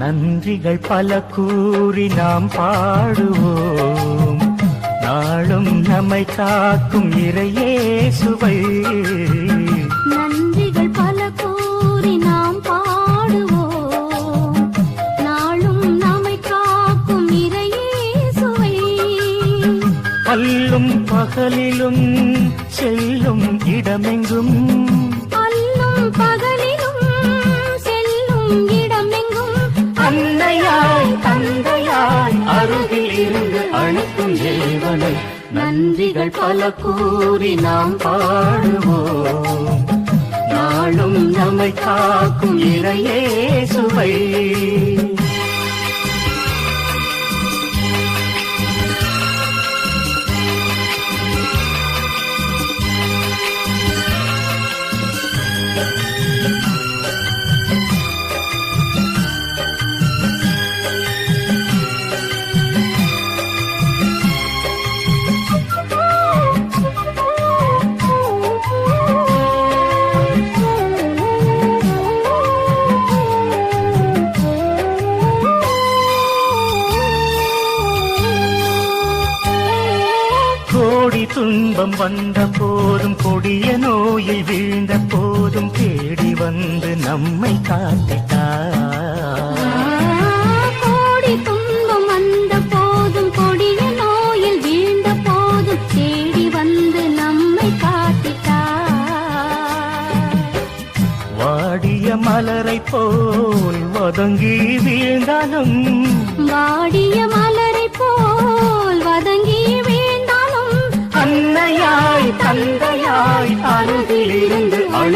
நன்றிகள் பல கூறி நாம் பாடுவோம். நாளும் நம்மை காக்கும் இறையே சுவை நன்றிகள் பல கூறி நாம் பாடுவோம். நாளும் நம்மை காக்கும் இறையேசுவை. பல்லும் பகலிலும் செல்லும் இடமெங்கும். அல்லும் இறைவனை நன்றிகள் பல கூறி நாம் பாடுவோம். நாளும் நம்மை காக்கும் இறையே சுவை கோடி துன்பம் வந்த போதும் கொடிய நோயில் வீழ்ந்த போதும் தேடி வந்து நம்மை காத்திட்டார். கோடி துன்பம் வந்த போதும் கொடிய நோயில் வீழ்ந்த போதும் தேடி வந்து நம்மை காத்திட்டார். வாடிய மலரை போல் வதங்கி வீழ்ந்தாலும் வாடிய மலரை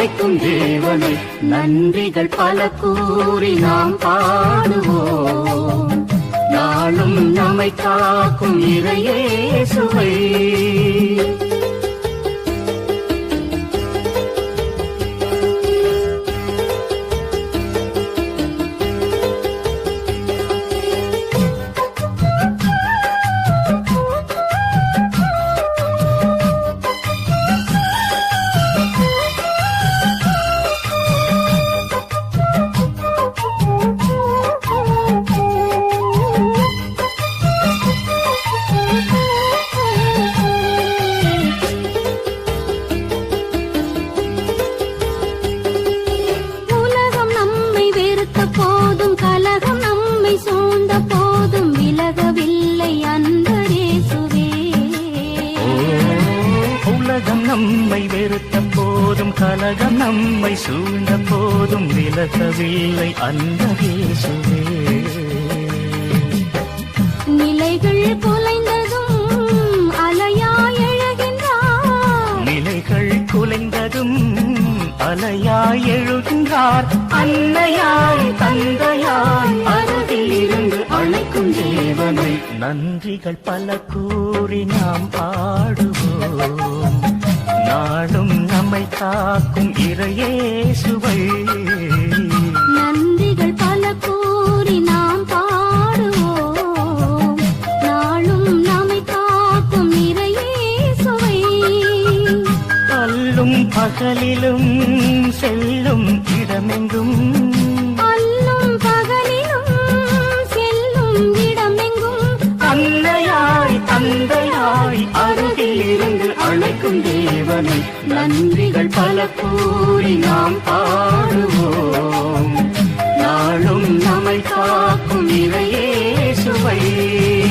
அழைக்கும் தேவனை நன்றிகள் பல கூறி நாம் பாடுவோம். நாளும் நம்மை காக்கும் இறையே சுவை போதும் கலகம் நம்மை சூழ்ந்த போதும் விலகவில்லை அன்பரேசுவே உலகம் நம்மை வெறுத்த போதும் கலகம் நம்மை சூழ்ந்த போதும் விலகவில்லை இயேசுவே. நிலைகள் குலைந்ததும் அலையாய் எழுகின்றார். நிலைகள் குலைந்ததும் அலையாய் எழுகின்றார். அன்னையாய் தந்தையாய் அருகில் இருந்து அழைக்கும் தேவனை. நன்றிகள் பல கூறி நாம் பாடுவோம். நாளும் நம்மை காக்கும் இறையே சுவை பகலிலும் செல்லும் இடமெங்கும். அல்லும் பகலிலும் செல்லும் இடமெங்கும். அன்னையாய் தந்தையாய் அருகில் இருந்து அழைக்கும் தேவனை நன்றிகள் பல கூறி நாம் பாடுவோம். நாளும் நம்மை காக்கும் இறையே சுவை.